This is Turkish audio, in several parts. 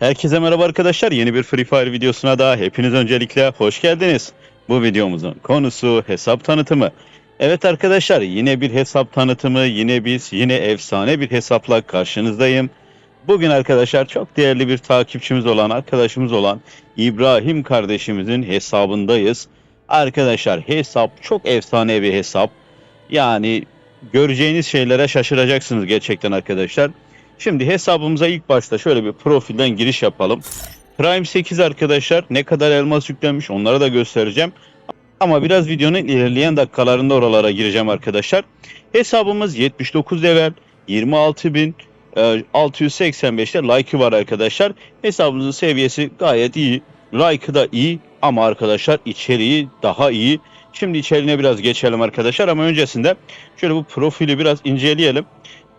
Herkese merhaba arkadaşlar. Yeni bir Free Fire videosuna da hepiniz öncelikle hoş geldiniz. Bu videomuzun konusu hesap tanıtımı. Evet arkadaşlar yine bir hesap tanıtımı, yine biz, yine efsane bir hesapla karşınızdayım. Bugün arkadaşlar çok değerli bir takipçimiz olan, arkadaşımız olan İbrahim kardeşimizin hesabındayız. Arkadaşlar hesap çok efsane bir hesap. Yani göreceğiniz şeylere şaşıracaksınız gerçekten arkadaşlar. Şimdi hesabımıza ilk başta şöyle bir profilden giriş yapalım. Prime 8 arkadaşlar ne kadar elmas yüklenmiş onları da göstereceğim. Ama biraz videonun ilerleyen dakikalarında oralara gireceğim arkadaşlar. Hesabımız 79 level 26.685'te like'ı var arkadaşlar. Hesabımızın seviyesi gayet iyi. Like'ı da iyi ama arkadaşlar içeriği daha iyi. Şimdi içeriğine biraz geçelim arkadaşlar ama öncesinde şöyle bu profili biraz inceleyelim.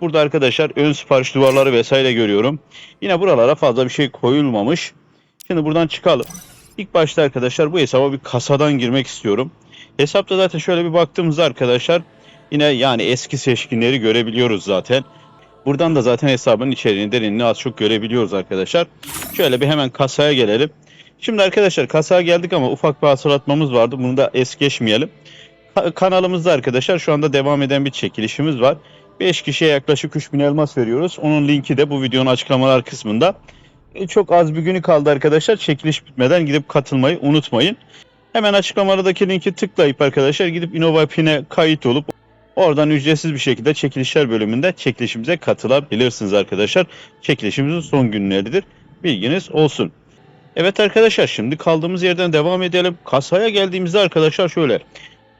Burada arkadaşlar ön sipariş duvarları vesaire görüyorum. Yine buralara fazla bir şey koyulmamış. Şimdi buradan çıkalım. İlk başta arkadaşlar bu hesaba bir kasadan girmek istiyorum. Hesapta zaten şöyle bir baktığımızda arkadaşlar yine yani eski seçkinleri görebiliyoruz zaten. Buradan da zaten hesabın içeriğini derinliğini az çok görebiliyoruz arkadaşlar. Şöyle bir hemen kasaya gelelim. Şimdi arkadaşlar kasaya geldik ama ufak bir hatırlatmamız vardı. Bunu da es geçmeyelim. Ka- kanalımızda arkadaşlar şu anda devam eden bir çekilişimiz var. 5 kişiye yaklaşık 3000 elmas veriyoruz. Onun linki de bu videonun açıklamalar kısmında. E, Çok az bir günü kaldı arkadaşlar. Çekiliş bitmeden gidip katılmayı unutmayın. Hemen açıklamalardaki linki tıklayıp arkadaşlar gidip InnovaPin'e kayıt olup oradan ücretsiz bir şekilde çekilişler bölümünde çekilişimize katılabilirsiniz arkadaşlar. Çekilişimizin son günleridir. Bilginiz olsun. Evet arkadaşlar şimdi kaldığımız yerden devam edelim. Kasaya geldiğimizde arkadaşlar şöyle.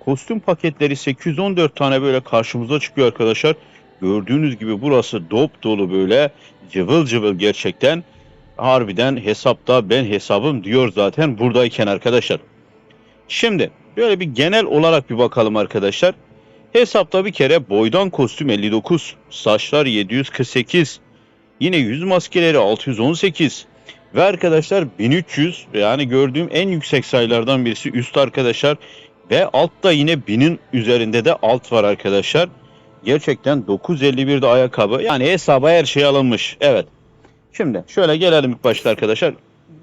Kostüm paketleri 814 tane böyle karşımıza çıkıyor arkadaşlar. Gördüğünüz gibi burası dop dolu böyle cıvıl cıvıl gerçekten. Harbiden hesapta ben hesabım diyor zaten buradayken arkadaşlar. Şimdi böyle bir genel olarak bir bakalım arkadaşlar. Hesapta bir kere boydan kostüm 59, saçlar 748, yine yüz maskeleri 618 ve arkadaşlar 1300 yani gördüğüm en yüksek sayılardan birisi üst arkadaşlar ve altta yine 1000'in üzerinde de alt var arkadaşlar. Gerçekten 951'de ayakkabı. Yani hesaba her şey alınmış. Evet. Şimdi şöyle gelelim ilk başta arkadaşlar.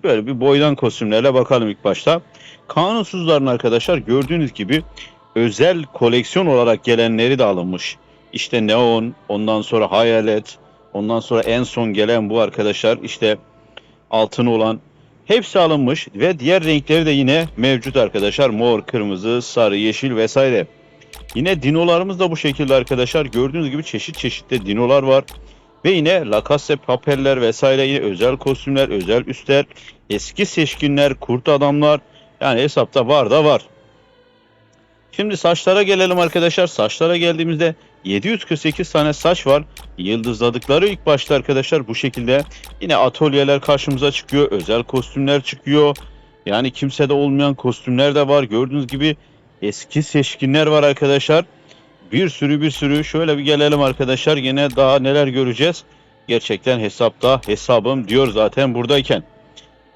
Böyle bir boydan kostümlerle bakalım ilk başta. Kanunsuzların arkadaşlar gördüğünüz gibi özel koleksiyon olarak gelenleri de alınmış. İşte Neon, ondan sonra Hayalet, ondan sonra en son gelen bu arkadaşlar işte altını olan hepsi alınmış ve diğer renkleri de yine mevcut arkadaşlar. Mor, kırmızı, sarı, yeşil vesaire. Yine dinolarımız da bu şekilde arkadaşlar. Gördüğünüz gibi çeşit çeşit de dinolar var. Ve yine lakasse papeller vesaire yine özel kostümler, özel üstler, eski seçkinler, kurt adamlar. Yani hesapta var da var. Şimdi saçlara gelelim arkadaşlar. Saçlara geldiğimizde 748 tane saç var. Yıldızladıkları ilk başta arkadaşlar bu şekilde. Yine atölyeler karşımıza çıkıyor. Özel kostümler çıkıyor. Yani kimsede olmayan kostümler de var. Gördüğünüz gibi eski seçkinler var arkadaşlar. Bir sürü bir sürü. Şöyle bir gelelim arkadaşlar. Yine daha neler göreceğiz. Gerçekten hesapta hesabım diyor zaten buradayken.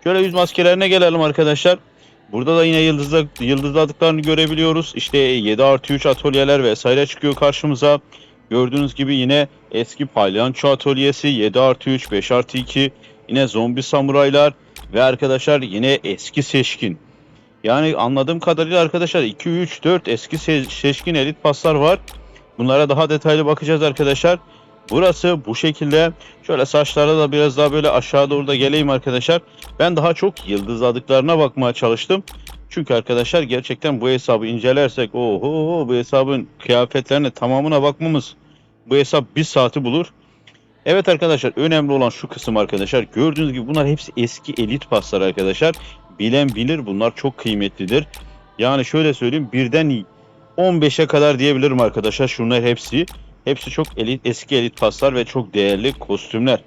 Şöyle yüz maskelerine gelelim arkadaşlar. Burada da yine yıldızla, yıldızladıklarını görebiliyoruz. İşte 7 artı 3 atölyeler vesaire çıkıyor karşımıza. Gördüğünüz gibi yine eski palyanço atölyesi 7 artı 3, 5 artı 2. Yine zombi samuraylar ve arkadaşlar yine eski seçkin. Yani anladığım kadarıyla arkadaşlar 2, 3, 4 eski se- seçkin elit paslar var. Bunlara daha detaylı bakacağız arkadaşlar. Burası bu şekilde. Şöyle saçlara da biraz daha böyle aşağı doğru da geleyim arkadaşlar. Ben daha çok yıldızladıklarına bakmaya çalıştım. Çünkü arkadaşlar gerçekten bu hesabı incelersek oho bu hesabın kıyafetlerine tamamına bakmamız bu hesap bir saati bulur. Evet arkadaşlar önemli olan şu kısım arkadaşlar. Gördüğünüz gibi bunlar hepsi eski elit paslar arkadaşlar. Bilen bilir bunlar çok kıymetlidir. Yani şöyle söyleyeyim birden 15'e kadar diyebilirim arkadaşlar. Şunlar hepsi. Hepsi çok elit eski elit paslar ve çok değerli kostümler.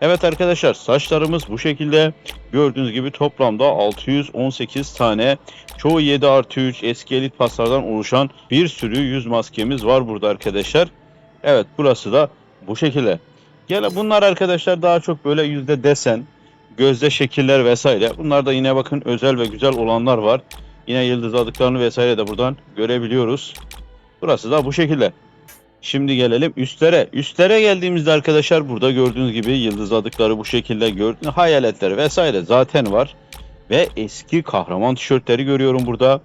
Evet arkadaşlar saçlarımız bu şekilde gördüğünüz gibi toplamda 618 tane çoğu 7 artı 3 eski elit paslardan oluşan bir sürü yüz maskemiz var burada arkadaşlar. Evet burası da bu şekilde. Gel bunlar arkadaşlar daha çok böyle yüzde desen, gözde şekiller vesaire. Bunlar da yine bakın özel ve güzel olanlar var. Yine yıldızladıklarını vesaire de buradan görebiliyoruz. Burası da bu şekilde. Şimdi gelelim üstlere. Üstlere geldiğimizde arkadaşlar burada gördüğünüz gibi yıldızladıkları bu şekilde gördüğünüz hayaletler vesaire zaten var. Ve eski kahraman tişörtleri görüyorum burada.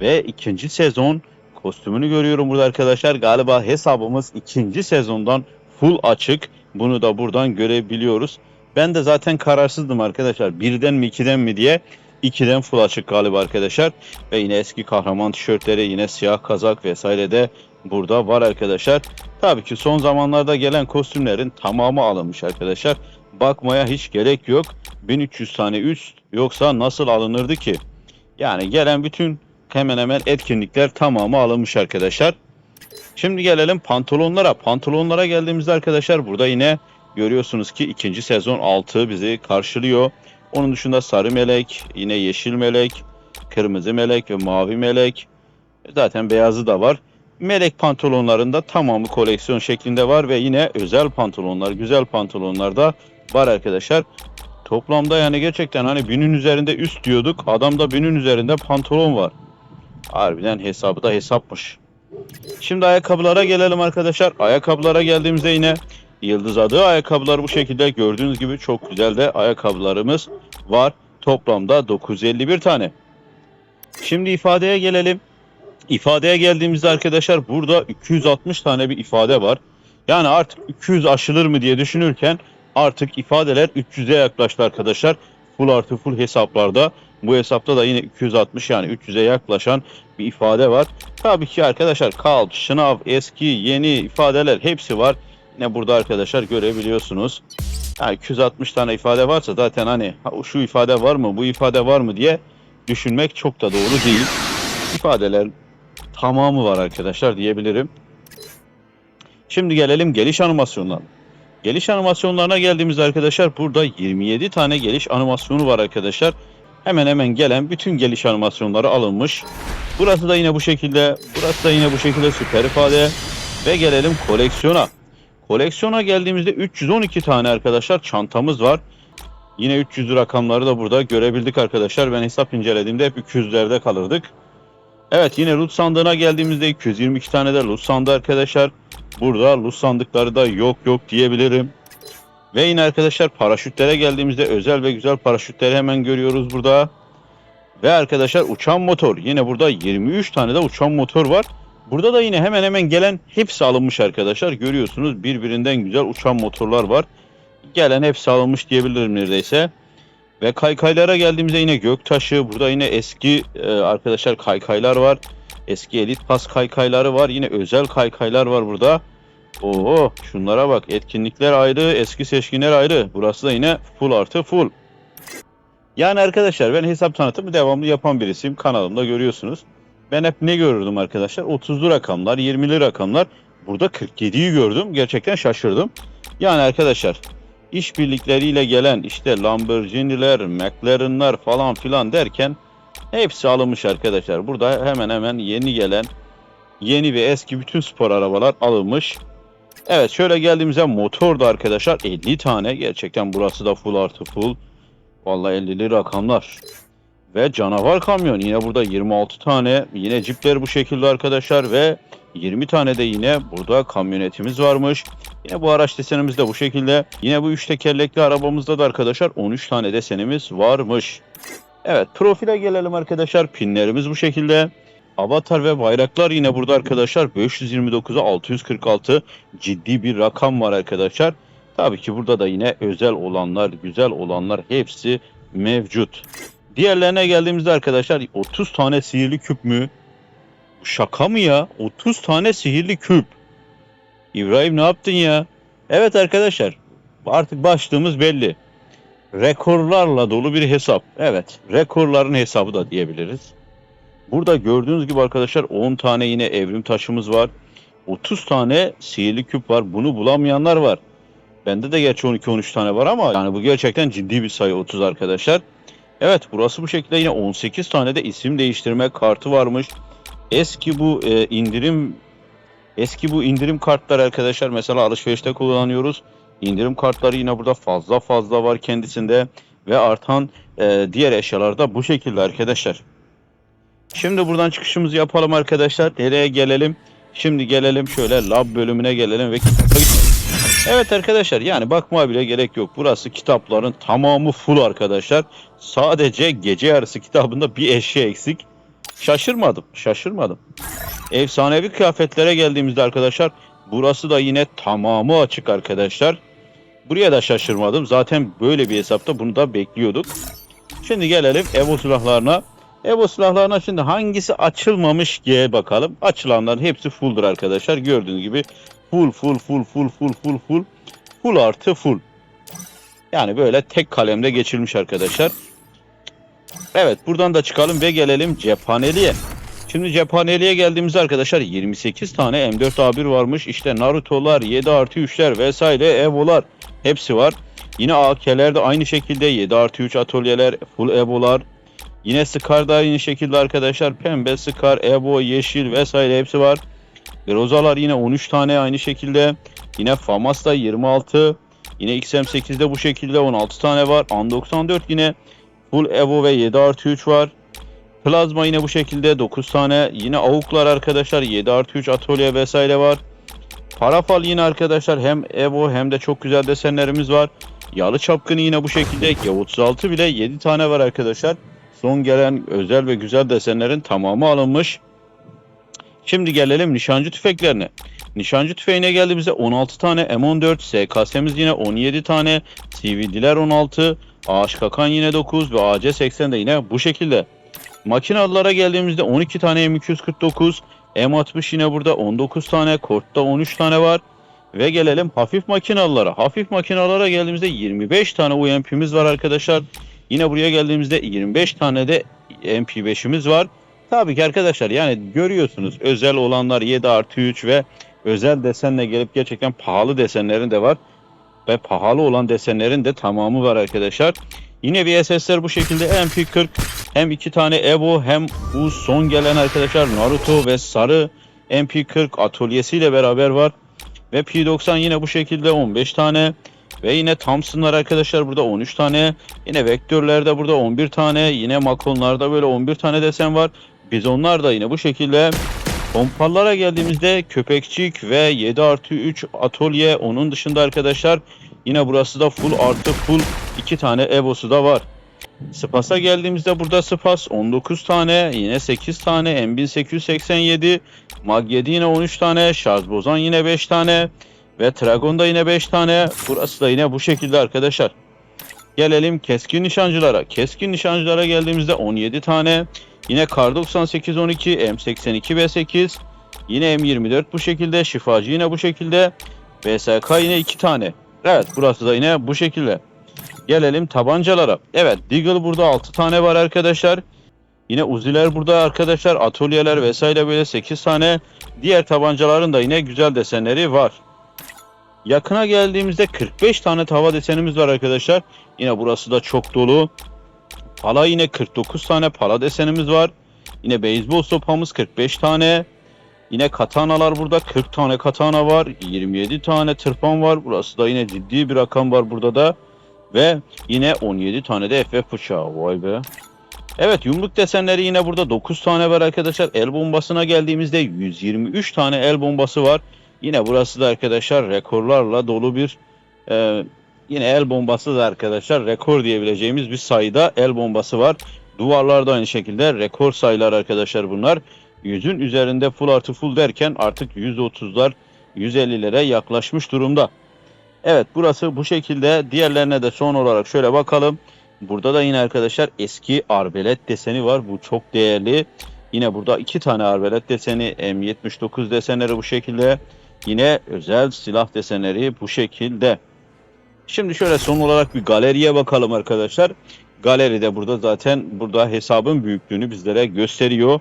Ve ikinci sezon kostümünü görüyorum burada arkadaşlar. Galiba hesabımız ikinci sezondan full açık. Bunu da buradan görebiliyoruz. Ben de zaten kararsızdım arkadaşlar. Birden mi ikiden mi diye. 2'den full açık galiba arkadaşlar. Ve yine eski kahraman tişörtleri yine siyah kazak vesaire de burada var arkadaşlar. Tabii ki son zamanlarda gelen kostümlerin tamamı alınmış arkadaşlar. Bakmaya hiç gerek yok. 1300 tane üst yoksa nasıl alınırdı ki? Yani gelen bütün hemen hemen etkinlikler tamamı alınmış arkadaşlar. Şimdi gelelim pantolonlara. Pantolonlara geldiğimizde arkadaşlar burada yine görüyorsunuz ki ikinci sezon 6 bizi karşılıyor. Onun dışında sarı melek, yine yeşil melek, kırmızı melek ve mavi melek. Zaten beyazı da var. Melek pantolonlarında tamamı koleksiyon şeklinde var ve yine özel pantolonlar, güzel pantolonlar da var arkadaşlar. Toplamda yani gerçekten hani binin üzerinde üst diyorduk. Adamda binin üzerinde pantolon var. Harbiden hesabı da hesapmış. Şimdi ayakkabılara gelelim arkadaşlar. Ayakkabılara geldiğimizde yine yıldız adı ayakkabılar bu şekilde gördüğünüz gibi çok güzel de ayakkabılarımız var. Toplamda 951 tane. Şimdi ifadeye gelelim. İfadeye geldiğimizde arkadaşlar burada 260 tane bir ifade var. Yani artık 200 aşılır mı diye düşünürken artık ifadeler 300'e yaklaştı arkadaşlar. Full artı full hesaplarda. Bu hesapta da yine 260 yani 300'e yaklaşan bir ifade var. Tabii ki arkadaşlar kalp, şınav, eski, yeni ifadeler hepsi var. Yine burada arkadaşlar görebiliyorsunuz. Yani 260 tane ifade varsa zaten hani "Ha, şu ifade var mı, bu ifade var mı diye düşünmek çok da doğru değil. İfadeler tamamı var arkadaşlar diyebilirim. Şimdi gelelim geliş animasyonlarına. Geliş animasyonlarına geldiğimizde arkadaşlar burada 27 tane geliş animasyonu var arkadaşlar. Hemen hemen gelen bütün geliş animasyonları alınmış. Burası da yine bu şekilde, burası da yine bu şekilde süper ifade. Ve gelelim koleksiyona. Koleksiyona geldiğimizde 312 tane arkadaşlar çantamız var. Yine 300 rakamları da burada görebildik arkadaşlar. Ben hesap incelediğimde hep 200'lerde kalırdık. Evet yine loot sandığına geldiğimizde 222 tane de loot sandığı arkadaşlar. Burada loot sandıkları da yok yok diyebilirim. Ve yine arkadaşlar paraşütlere geldiğimizde özel ve güzel paraşütleri hemen görüyoruz burada. Ve arkadaşlar uçan motor. Yine burada 23 tane de uçan motor var. Burada da yine hemen hemen gelen hepsi alınmış arkadaşlar. Görüyorsunuz birbirinden güzel uçan motorlar var. Gelen hepsi alınmış diyebilirim neredeyse. Ve kaykaylara geldiğimizde yine göktaşı. Burada yine eski e, arkadaşlar kaykaylar var. Eski elit pas kaykayları var. Yine özel kaykaylar var burada. Oo şunlara bak. Etkinlikler ayrı, eski seçkinler ayrı. Burası da yine full artı full. Yani arkadaşlar ben hesap tanıtımı devamlı yapan birisiyim. Kanalımda görüyorsunuz. Ben hep ne görürdüm arkadaşlar? 30'lu rakamlar, 20'li rakamlar. Burada 47'yi gördüm. Gerçekten şaşırdım. Yani arkadaşlar işbirlikleriyle gelen işte Lamborghini'ler, McLaren'lar falan filan derken hepsi alınmış arkadaşlar. Burada hemen hemen yeni gelen yeni ve eski bütün spor arabalar alınmış. Evet şöyle geldiğimizde motor da arkadaşlar 50 tane. Gerçekten burası da full artı full. Vallahi 50'li rakamlar. Ve canavar kamyon yine burada 26 tane. Yine cipler bu şekilde arkadaşlar ve 20 tane de yine burada kamyonetimiz varmış. Yine bu araç desenimiz de bu şekilde. Yine bu üç tekerlekli arabamızda da arkadaşlar 13 tane desenimiz varmış. Evet profile gelelim arkadaşlar. Pinlerimiz bu şekilde. Avatar ve bayraklar yine burada arkadaşlar 529'a 646 ciddi bir rakam var arkadaşlar. Tabii ki burada da yine özel olanlar, güzel olanlar hepsi mevcut. Diğerlerine geldiğimizde arkadaşlar 30 tane sihirli küp mü? Şaka mı ya? 30 tane sihirli küp. İbrahim ne yaptın ya? Evet arkadaşlar artık başlığımız belli. Rekorlarla dolu bir hesap. Evet rekorların hesabı da diyebiliriz. Burada gördüğünüz gibi arkadaşlar 10 tane yine evrim taşımız var. 30 tane sihirli küp var. Bunu bulamayanlar var. Bende de gerçi 12-13 tane var ama yani bu gerçekten ciddi bir sayı 30 arkadaşlar. Evet burası bu şekilde yine 18 tane de isim değiştirme kartı varmış. Eski bu e, indirim eski bu indirim kartlar arkadaşlar mesela alışverişte kullanıyoruz. İndirim kartları yine burada fazla fazla var kendisinde ve artan e, diğer eşyalar da bu şekilde arkadaşlar. Şimdi buradan çıkışımızı yapalım arkadaşlar. Nereye gelelim? Şimdi gelelim şöyle lab bölümüne gelelim ve. Evet arkadaşlar yani bakmaya bile gerek yok. Burası kitapların tamamı full arkadaşlar. Sadece gece yarısı kitabında bir eşya eksik. Şaşırmadım, şaşırmadım. Efsanevi kıyafetlere geldiğimizde arkadaşlar burası da yine tamamı açık arkadaşlar. Buraya da şaşırmadım. Zaten böyle bir hesapta bunu da bekliyorduk. Şimdi gelelim Evo silahlarına. Evo silahlarına şimdi hangisi açılmamış diye bakalım. Açılanların hepsi fulldur arkadaşlar. Gördüğünüz gibi full full full full full full full full artı full. Yani böyle tek kalemde geçilmiş arkadaşlar. Evet buradan da çıkalım ve gelelim cephaneliğe. Şimdi cephaneliğe geldiğimizde arkadaşlar 28 tane M4A1 varmış. İşte Naruto'lar, 7 artı 3'ler vesaire Evo'lar hepsi var. Yine AK'ler de aynı şekilde 7 artı 3 atölyeler, full Evo'lar. Yine Scar da aynı şekilde arkadaşlar. Pembe, Scar, Evo, Yeşil vesaire hepsi var. Grozalar yine 13 tane aynı şekilde. Yine Famas da 26. Yine XM8'de bu şekilde 16 tane var. An 94 yine full Evo ve 7 artı 3 var. Plazma yine bu şekilde 9 tane. Yine avuklar arkadaşlar 7 artı 3 atölye vesaire var. Parafal yine arkadaşlar hem Evo hem de çok güzel desenlerimiz var. Yalı çapkını yine bu şekilde. G36 bile 7 tane var arkadaşlar. Son gelen özel ve güzel desenlerin tamamı alınmış. Şimdi gelelim nişancı tüfeklerine. Nişancı tüfeğine geldiğimizde 16 tane M14, SKS'miz yine 17 tane, CVD'ler 16, Ağaç Kakan yine 9 ve AC80 de yine bu şekilde. Makinalılara geldiğimizde 12 tane M249, M60 yine burada 19 tane, Kort'ta 13 tane var. Ve gelelim hafif makinalılara. Hafif makinalara geldiğimizde 25 tane UMP'miz var arkadaşlar. Yine buraya geldiğimizde 25 tane de MP5'imiz var. Tabii ki arkadaşlar yani görüyorsunuz özel olanlar 7 artı 3 ve özel desenle gelip gerçekten pahalı desenlerin de var. Ve pahalı olan desenlerin de tamamı var arkadaşlar. Yine VSS'ler bu şekilde MP40 hem iki tane Evo hem bu son gelen arkadaşlar Naruto ve sarı MP40 atölyesiyle beraber var. Ve P90 yine bu şekilde 15 tane. Ve yine Thompson'lar arkadaşlar burada 13 tane. Yine vektörlerde burada 11 tane. Yine Makonlarda böyle 11 tane desen var. Bizonlar da yine bu şekilde. Pompalara geldiğimizde köpekçik ve 7 artı 3 atölye. Onun dışında arkadaşlar yine burası da full artı full 2 tane Evo'su da var. Spas'a geldiğimizde burada Spas 19 tane, yine 8 tane, M1887, Mag 7 yine 13 tane, şarj bozan yine 5 tane ve Dragon'da yine 5 tane. Burası da yine bu şekilde arkadaşlar. Gelelim keskin nişancılara. Keskin nişancılara geldiğimizde 17 tane. Yine Kar 98 12, M82 B8, yine M24 bu şekilde, şifacı yine bu şekilde, VSK yine 2 tane. Evet burası da yine bu şekilde. Gelelim tabancalara. Evet Deagle burada 6 tane var arkadaşlar. Yine Uzi'ler burada arkadaşlar. Atölyeler vesaire böyle 8 tane. Diğer tabancaların da yine güzel desenleri var. Yakına geldiğimizde 45 tane tava desenimiz var arkadaşlar. Yine burası da çok dolu. Pala yine 49 tane pala desenimiz var. Yine beyzbol sopamız 45 tane. Yine katanalar burada 40 tane katana var. 27 tane tırpan var. Burası da yine ciddi bir rakam var burada da. Ve yine 17 tane de FF bıçağı. Vay be. Evet yumruk desenleri yine burada 9 tane var arkadaşlar. El bombasına geldiğimizde 123 tane el bombası var. Yine burası da arkadaşlar rekorlarla dolu bir e, yine el bombası da arkadaşlar rekor diyebileceğimiz bir sayıda el bombası var. Duvarlarda aynı şekilde rekor sayılar arkadaşlar bunlar. Yüzün üzerinde full artı full derken artık %30'lar 150'lere yaklaşmış durumda. Evet burası bu şekilde. Diğerlerine de son olarak şöyle bakalım. Burada da yine arkadaşlar eski arbelet deseni var. Bu çok değerli. Yine burada iki tane arbelet deseni M79 desenleri bu şekilde. Yine özel silah desenleri bu şekilde. Şimdi şöyle son olarak bir galeriye bakalım arkadaşlar. Galeride burada zaten burada hesabın büyüklüğünü bizlere gösteriyor.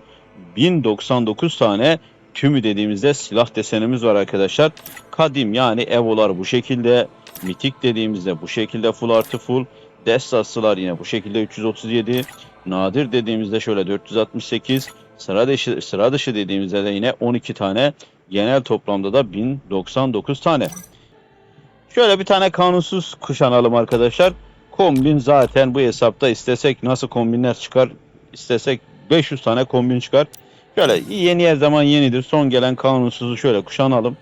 1099 tane tümü dediğimizde silah desenimiz var arkadaşlar. Kadim yani Evo'lar bu şekilde. Mitik dediğimizde bu şekilde full artı full. Destasılar yine bu şekilde 337. Nadir dediğimizde şöyle 468. Sıra dışı, sıra dışı dediğimizde de yine 12 tane. Genel toplamda da 1099 tane. Şöyle bir tane kanunsuz kuşanalım arkadaşlar. Kombin zaten bu hesapta istesek nasıl kombinler çıkar? İstesek 500 tane kombin çıkar. Şöyle yeni her zaman yenidir. Son gelen kanunsuzu şöyle kuşanalım.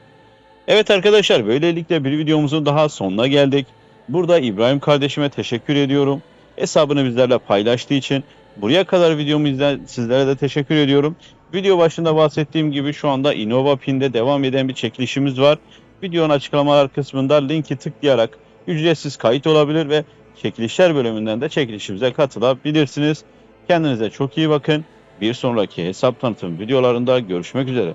Evet arkadaşlar böylelikle bir videomuzun daha sonuna geldik. Burada İbrahim kardeşime teşekkür ediyorum. Hesabını bizlerle paylaştığı için. Buraya kadar videomu izleyen sizlere de teşekkür ediyorum. Video başında bahsettiğim gibi şu anda Innova Pin'de devam eden bir çekilişimiz var. Videonun açıklamalar kısmında linki tıklayarak ücretsiz kayıt olabilir ve çekilişler bölümünden de çekilişimize katılabilirsiniz. Kendinize çok iyi bakın. Bir sonraki hesap tanıtım videolarında görüşmek üzere.